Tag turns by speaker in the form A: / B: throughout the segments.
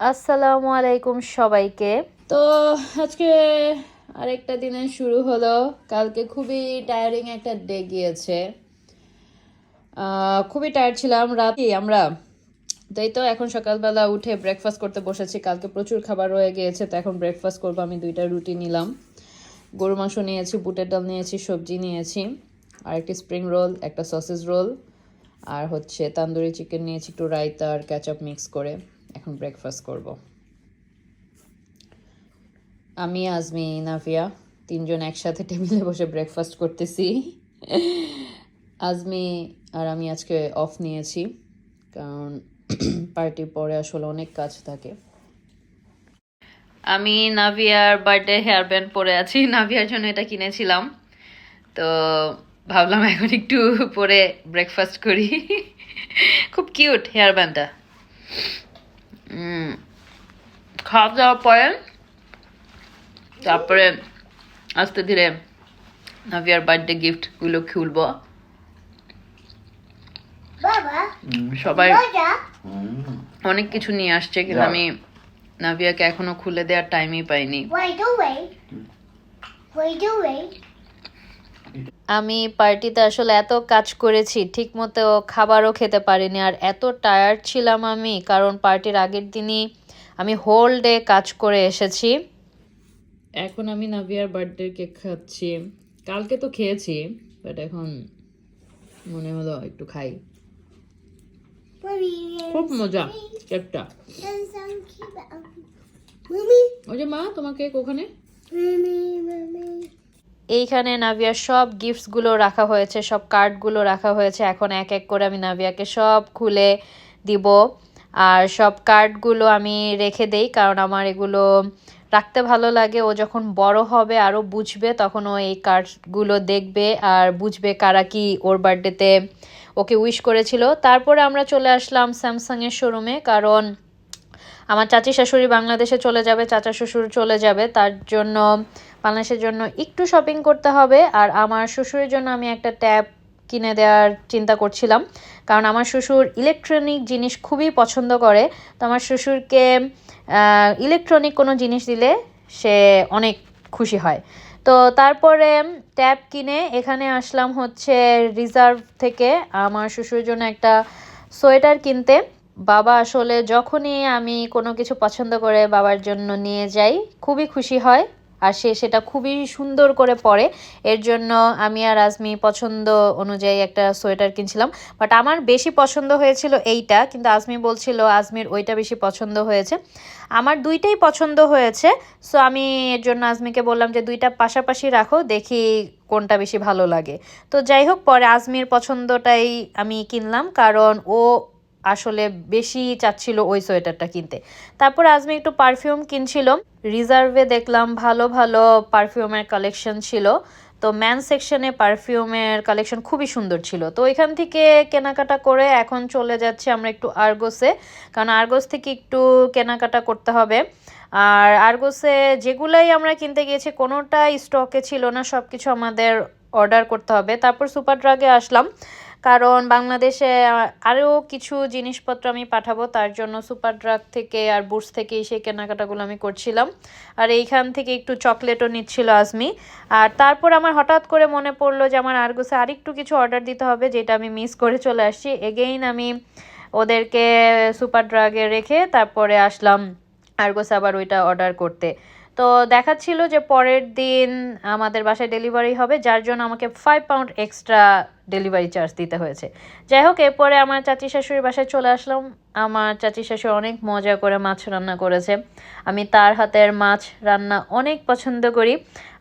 A: আসসালামু আলাইকুম সবাইকে। তো আজকে আরেকটা দিনের শুরু হলো। কালকে খুবই টায়ারিং একটা ডে গিয়েছে। খুবই টায়ার্ড ছিলাম রাতে। আমরা, তাই তো এখন সকালবেলা উঠে ব্রেকফাস্ট করতে বসেছি। কালকে প্রচুর খাবার রয়ে গিয়েছে, তো এখন ব্রেকফাস্ট করব। আমি দুইটা রুটি নিলাম। গরু মাংস নিয়েছি, বুটের ডাল নিয়েছি, সবজি নিয়েছি। আর একটি স্প্রিং রোল একটা সসেজ রোল আর হচ্ছে তান্দুরি চিকেন নিয়েছি, একটু রায়তা আর ক্যাচআপ মিক্স করে। এখন ব্রেকফাস্ট করব। আমি আজমি নাফিয়া তিনজন একসাথে টেবিলে বসে ব্রেকফাস্ট করতেছি। আজমি আর আমি আজকে অফ নিয়েছি, কারণ পার্টির পরে আসলে অনেক কাজ থাকে। আমি, নাভিয়ার বার্থডে হেয়ার ব্যান্ড পরে আছি, নাভিয়ার জন্য এটা কিনেছিলাম। তো ভাবলাম এখন একটু পরে ব্রেকফাস্ট করি। খুব কিউট হেয়ার ব্যান্ডটা খাওয়া দাওয়ার পরে তারপরে আস্তে ধীরে নাভিয়ার বার্থডে গিফটগুলো খুলবো।
B: বাবা
A: সবাই অনেক কিছু নিয়ে আসছে কিন্তু আমি নাভিয়াকে এখনও খুলে দেওয়ার টাইমই পাইনি। আমি পার্টিতে আসলে এত কাজ করেছি ঠিক মতো খাবারও খেতে পারিনি আর এত টায়ার্ড ছিলাম আমি কারণ পার্টির আগের দিনই আমি হোল ডে কাজ করে এসেছি। এখন আমি নাভিয়ার বার্থডে কেক খাচ্ছি। কালকে তো খেয়েছি বাট এখন মনে হলো একটু খাই। খুব মজা কেকটা ওই যে মা তোমার কেক ওখানে? এইখানে নাভিয়ার সব গিফটসগুলো রাখা হয়েছে, সব কার্ডগুলো রাখা হয়েছে। এখন এক এক করে আমি নাভিয়াকে সব খুলে দিব। আর সব কার্ডগুলো আমি রেখে দেই, কারণ আমার এগুলো রাখতে ভালো লাগে। ও যখন বড় হবে, আরও বুঝবে, তখন ও এই কার্ডগুলো দেখবে আর বুঝবে কারা কি ওর বার্থডেতে ওকে উইশ করেছিল। তারপরে আমরা চলে আসলাম স্যামসাংয়ের শোরুমে কারণ আমার চাচি শাশুড়ি বাংলাদেশে চলে যাবে, চাচা শ্বশুর চলে যাবে, তার জন্য, বাংলাদেশের জন্য একটু শপিং করতে হবে। আর আমার শ্বশুরের জন্য আমি একটা ট্যাব কিনে দেওয়ার চিন্তা করছিলাম। কারণ আমার শ্বশুর ইলেকট্রনিক জিনিস খুবই পছন্দ করে। তো আমার শ্বশুরকে ইলেকট্রনিক কোনো জিনিস দিলে সে অনেক খুশি হয়। তো তারপরে ট্যাব কিনে এখানে আসলাম হচ্ছে রিজার্ভ থেকে। আমার শ্বশুরের জন্য একটা সোয়েটার কিনতে। বাবা আসলে যখনই আমি কোনো কিছু পছন্দ করে বাবার জন্য নিয়ে যাই, খুবই খুশি হয়। আর সে সেটা খুবই সুন্দর করে পরে। এর জন্য আমি আর আজমি পছন্দ অনুযায়ী একটা সোয়েটার কিনছিলাম। বাট আমার বেশি পছন্দ হয়েছিল এইটা, কিন্তু আজমি বলছিল আজমির ওইটা বেশি পছন্দ হয়েছে। আমার দুইটাই পছন্দ হয়েছে। সো আমি এর জন্য আজমিকে বললাম যে দুইটা পাশাপাশি রাখো, দেখি কোনটা বেশি ভালো লাগে। তো যাই হোক, পরে আজমির পছন্দটাই আমি কিনলাম। কারণ ও আসলে বেশি চাচ্ছিল ওই সোয়েটারটা কিনতে। তারপর আজমি একটু পারফিউম কিনছিল। রিজার্ভে দেখলাম ভালো ভালো পারফিউমের কালেকশন ছিল। তো ম্যান সেকশনে পারফিউমের কালেকশন খুবই সুন্দর ছিল। তো এখান থেকে কেনাকাটা করে এখন চলে যাচ্ছে আমরা একটু আর্গোসে। কারণ আর্গোস থেকে একটু কেনাকাটা করতে হবে। আর আর্গোসে যেগুলাই আমরা কিনতে গিয়েছি, কোনোটাই স্টকে ছিল না। সব কিছু আমাদের অর্ডার করতে হবে। তারপর সুপার ড্রাগে আসলাম। কারণ বাংলাদেশে আরও কিছু জিনিসপত্র আমি পাঠাবো, তার জন্য সুপার ড্রাগ থেকে আর বুটস থেকে সেই কেনাকাটাগুলো আমি করছিলাম। আর এইখান থেকে একটু চকলেটও নিচ্ছিল আজমি। আর তারপর আমার হঠাৎ করে মনে পড়ল যে আমার আরগোসে আরেকটু কিছু অর্ডার দিতে হবে, যেটা আমি মিস করে চলে আসছি। এগেইন আমি ওদেরকে সুপার ড্রাগে রেখে তারপরে আসলাম আরগোস আবার ওইটা অর্ডার করতে। তো দেখাচ্ছিল যে পরের দিন আমাদের বাসায় ডেলিভারি হবে, যার জন্য আমাকে five pound extra delivery charge দিতে হয়েছে। যাই হোক, এরপরে আমার চাচি শাশুড়ির বাসায় চলে আসলাম। আমার চাচি শাশুড়ি অনেক মজা করে মাছ রান্না করেছে। আমি তার হাতের মাছ রান্না অনেক পছন্দ করি।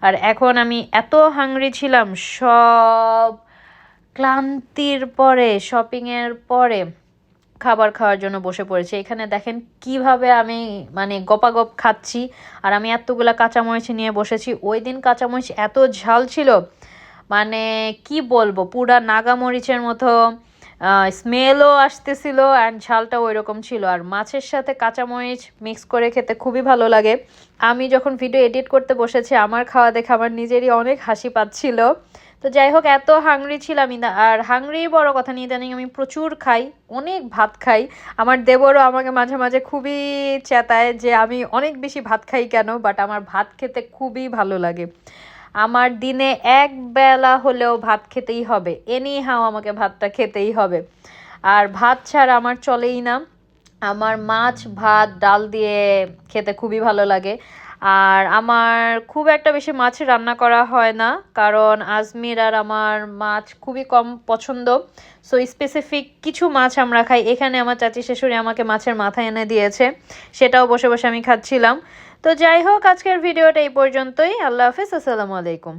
A: আর এখন আমি এত হাংরি ছিলাম, সব ক্লান্তির পরে শপিংয়ের পরে খাবার খাওয়ার জন্য বসে পড়েছি। এখানে দেখেন কীভাবে আমি মানে গপাগপ খাচ্ছি। আর আমি এতগুলা কাঁচামরিচ নিয়ে বসেছি। ওই দিন কাঁচামরিচ এত ঝাল ছিল। মানে কি বলব, পুরা নাগামরিচের মতো স্মেলও আসতেছিল অ্যান্ড ঝালটা ওই রকম ছিল। আর মাছের সাথে কাঁচামরিচ মিক্স করে খেতে খুবই ভালো লাগে। আমি যখন ভিডিও এডিট করতে বসেছি, আমার খাওয়া দেখে আমার নিজেরই অনেক হাসি পাচ্ছিল। তো যাই হোক, এত হাংরি ছিলাম ইদা- আর হাংরি বড় কথা নিয়ে ইদানিং আমি প্রচুর খাই, অনেক ভাত খাই। আমার দেবরও আমাকে মাঝে মাঝে খুবই চেতায় যে আমি অনেক বেশি ভাত খাই কেন বাট আমার ভাত খেতে খুবই ভালো লাগে। আমার দিনে এক বেলা হলেও ভাত খেতেই হবে। এনি হাও আমাকে ভাতটা খেতেই হবে। আর ভাত ছাড়া আমার চলেই না। আমার মাছ, ভাত, ডাল দিয়ে খেতে খুবই ভালো লাগে। আর আমার খুব একটা বেশি মাছ রান্না করা হয় না, কারণ আজমির আর আমার মাছ খুবই কম পছন্দ। সো স্পেসিফিক কিছু মাছ আমরা খাই। এখানে আমার চাচি শাশুড়ি আমাকে মাছের মাথা এনে দিয়েছে, সেটাও বসে বসে আমি খাচ্ছিলাম। তো যাই হোক, আজকের ভিডিওটা এই পর্যন্তই। আল্লাহ হাফিজ, আসসালামু আলাইকুম।